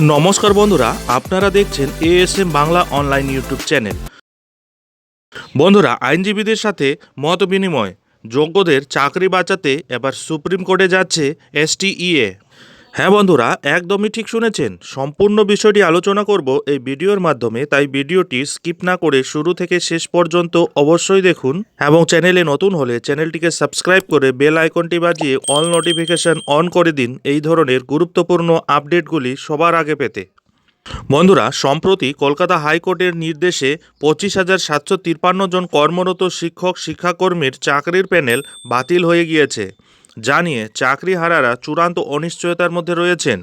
নমস্কার বন্ধুরা, আপনারা দেখছেন ASM Bangla online YouTube channel বন্ধুরা, আইনজীবীদের সাথে মত বিনিময়, যোগ্যদের চাকরি বাঁচাতে এবার সুপ্রিম কোর্টে যাচ্ছে এসটিইএ হ্যাঁ বন্ধুরা, একদমই ঠিক শুনেছেন। সম্পূর্ণ বিষয়টি আলোচনা করব এই ভিডিওর মাধ্যমে, তাই ভিডিওটি স্কিপ না করে শুরু থেকে শেষ পর্যন্ত অবশ্যই দেখুন এবং চ্যানেলে নতুন হলে চ্যানেলটিকে সাবস্ক্রাইব করে বেল আইকনটি বাজিয়ে অল নোটিফিকেশন অন করে দিন এই ধরনের গুরুত্বপূর্ণ আপডেটগুলি সবার আগে পেতে। বন্ধুরা, সম্প্রতি কলকাতা হাইকোর্টের নির্দেশে পঁচিশ হাজার সাতশো তিপ্পান্ন জন কর্মরত শিক্ষক শিক্ষাকর্মীর চাকরির প্যানেল বাতিল হয়ে গিয়েছে। জানিয়ে চাকরিহারারা চূড়ান্ত অনিশ্চয়তার মধ্যে রয়েছেন।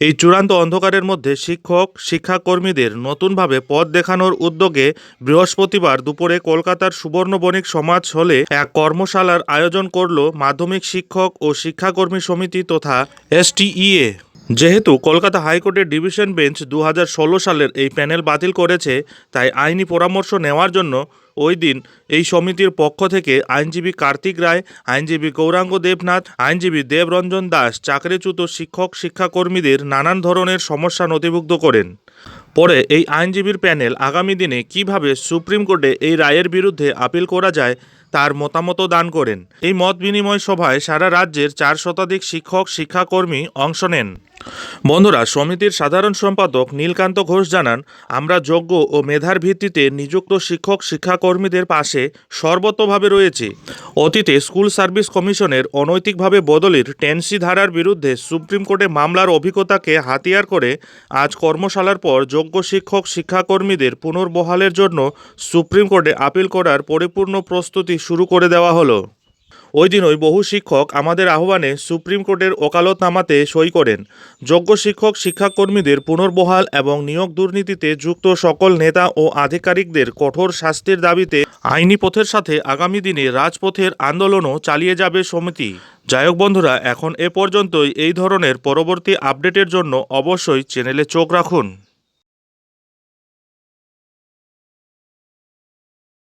এই চূড়ান্ত অন্ধকারের মধ্যে শিক্ষক, শিক্ষাকর্মীদের নতুনভাবে পথ দেখানোর উদ্যোগে বৃহস্পতিবার দুপুরে কলকাতার সুবর্ণ বণিক সমাজ হলে এক কর্মশালার আয়োজন করল মাধ্যমিক শিক্ষক ও শিক্ষাকর্মী সমিতি তথা এসটিইএ। যেহেতু কলকাতা হাইকোর্টের ডিভিশন বেঞ্চ দু হাজার ষোলো সালের এই প্যানেল বাতিল করেছে, তাই আইনি পরামর্শ নেওয়ার জন্য ওই দিন এই সমিতির পক্ষ থেকে আইনজীবী কার্তিক রায়, আইনজীবী গৌরাঙ্গ দেবনাথ, আইনজীবী দেবরঞ্জন দাস, চাকরিচ্যুত শিক্ষক, শিক্ষাকর্মীদের নানান ধরনের সমস্যা নথিভুক্ত করেন। পরে এই আইনজীবীর প্যানেল আগামী দিনে কীভাবে সুপ্রিম কোর্টে এই রায়ের বিরুদ্ধে আপিল করা যায় তার মতামত দান করেন। এই মত বিনিময় সভায় সারা রাজ্যের চার শতাধিক শিক্ষক, শিক্ষাকর্মী অংশ নেন। বন্ধুরা, সমিতির সাধারণ সম্পাদক নীলকান্ত ঘোষ জানান, আমরা যোগ্য ও মেধার ভিত্তিতে নিযুক্ত শিক্ষক, শিক্ষাকর্মীদের পাশে সর্বতভাবে রয়েছে। অতীতে স্কুল সার্ভিস কমিশনের অনৈতিকভাবে বদলির টেন্সি ধারার বিরুদ্ধে সুপ্রিম কোর্টে মামলার অভিজ্ঞতাকে হাতিয়ার করে আজ কর্মশালার পর যোগ্য শিক্ষক, শিক্ষাকর্মীদের পুনর্বহালের জন্য সুপ্রিম কোর্টে আপিল করার পরিপূর্ণ প্রস্তুতি শুরু করে দেওয়া হলো। ওই দিন ওই বহু শিক্ষক আমাদের আহ্বানে সুপ্রিম কোর্টের ওকালতনামাতে সই করেন। যোগ্য শিক্ষক, শিক্ষাকর্মীদের পুনর্বহাল এবং নিয়োগ দুর্নীতিতে যুক্ত সকল নেতা ও আধিকারিকদের কঠোর শাস্তির দাবিতে আইনি পথের সাথে আগামী দিনে রাজপথের আন্দোলনও চালিয়ে যাবে সমিতি। যাই হোক বন্ধুরা, এখন এ পর্যন্তই। এই ধরনের পরবর্তী আপডেটের জন্য অবশ্যই চ্যানেলে চোখ রাখুন।